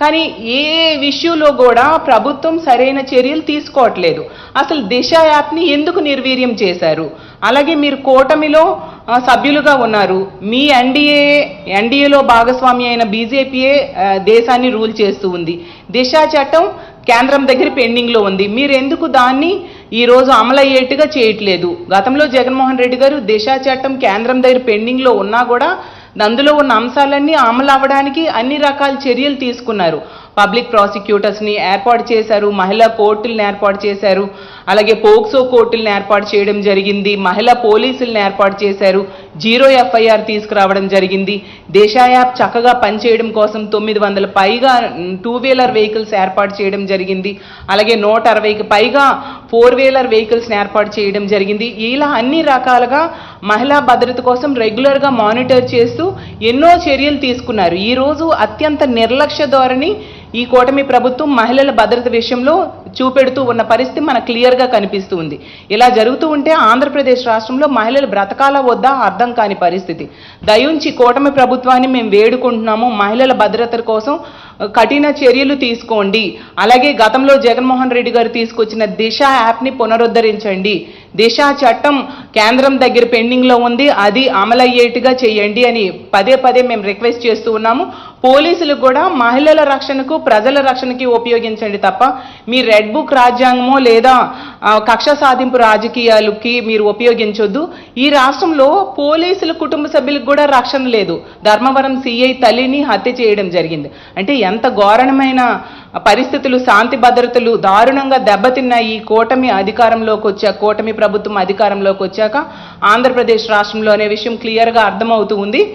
కానీ ఏ విషయంలో కూడా ప్రభుత్వం సరైన చర్యలు తీసుకోవట్లేదు. అసలు దిశ యాప్ని ఎందుకు నిర్వీర్యం చేశారు? అలాగే మీరు కూటమిలో సభ్యులుగా ఉన్నారు. మీ ఎన్డీఏ ఎన్డీఏలో భాగస్వామి అయిన బీజేపీయే దేశాన్ని రూల్ చేస్తూ ఉంది. దిశ చట్టం కేంద్రం దగ్గర పెండింగ్లో ఉంది. మీరు ఎందుకు దాన్ని ఈరోజు అమలయ్యేట్టుగా చేయట్లేదు? గతంలో జగన్మోహన్ రెడ్డి గారు దిశ చట్టం కేంద్రం దగ్గర పెండింగ్లో ఉన్నా కూడా అందులో ఉన్న అంశాలన్నీ అమలు అవ్వడానికి అన్ని రకాల చర్యలు తీసుకున్నారు. పబ్లిక్ ప్రాసిక్యూటర్స్ని ఏర్పాటు చేశారు మహిళా కోర్టులను ఏర్పాటు చేశారు అలాగే పోక్సో కోర్టులను ఏర్పాటు చేయడం జరిగింది మహిళా పోలీసులను ఏర్పాటు చేశారు జీరో ఎఫ్ఐఆర్ తీసుకురావడం జరిగింది. దేశా యాప్ చక్కగా పనిచేయడం కోసం తొమ్మిది వందల పైగా టూ వీలర్ వెహికల్స్ ఏర్పాటు చేయడం జరిగింది. అలాగే నూట అరవైకి పైగా ఫోర్ వీలర్ వెహికల్స్ని ఏర్పాటు చేయడం జరిగింది. ఇలా అన్ని రకాలుగా మహిళా భద్రత కోసం రెగ్యులర్గా మానిటర్ చేస్తూ ఎన్నో చర్యలు తీసుకున్నారు. ఈ రోజు అత్యంత నిర్లక్ష్య ధోరణి ఈ కూటమి ప్రభుత్వం మహిళల భద్రత విషయంలో చూపెడుతూ ఉన్న పరిస్థితి మనకు క్లియర్గా కనిపిస్తూ ఉంది. ఇలా జరుగుతూ ఉంటే ఆంధ్రప్రదేశ్ రాష్ట్రంలో మహిళలు బ్రతకాల వద్దా అర్థం కాని పరిస్థితి. దయుంచి కూటమి ప్రభుత్వాన్ని మేము వేడుకుంటున్నాము. మహిళల భద్రత కోసం కఠిన చర్యలు తీసుకోండి. అలాగే గతంలో జగన్మోహన్ రెడ్డి గారు తీసుకొచ్చిన దిశ యాప్ని పునరుద్ధరించండి. దిశ చట్టం కేంద్రం దగ్గర పెండింగ్లో ఉంది. అది అమలయ్యేట్టుగా చేయండి అని పదే పదే మేము రిక్వెస్ట్ చేస్తూ ఉన్నాము. పోలీసులు కూడా మహిళల రక్షణకు ప్రజల రక్షణకి ఉపయోగించండి తప్ప మీ రెడ్ బుక్ రాజ్యాంగమో లేదా కక్ష సాధింపు రాజకీయాలకి మీరు ఉపయోగించొద్దు. ఈ రాష్ట్రంలో పోలీసుల కుటుంబ సభ్యులకు కూడా రక్షణ లేదు. ధర్మవరం సిఐ తల్లిని హత్య చేయడం జరిగింది. అంటే ఎంత ఘోరణమైన పరిస్థితులు శాంతి భద్రతలు దారుణంగా దెబ్బతిన్న ఈ కూటమి అధికారంలోకి వచ్చాక కూటమి ప్రభుత్వం అధికారంలోకి వచ్చాక ఆంధ్రప్రదేశ్ రాష్ట్రంలో అనే విషయం క్లియర్గా అర్థమవుతూ ఉంది.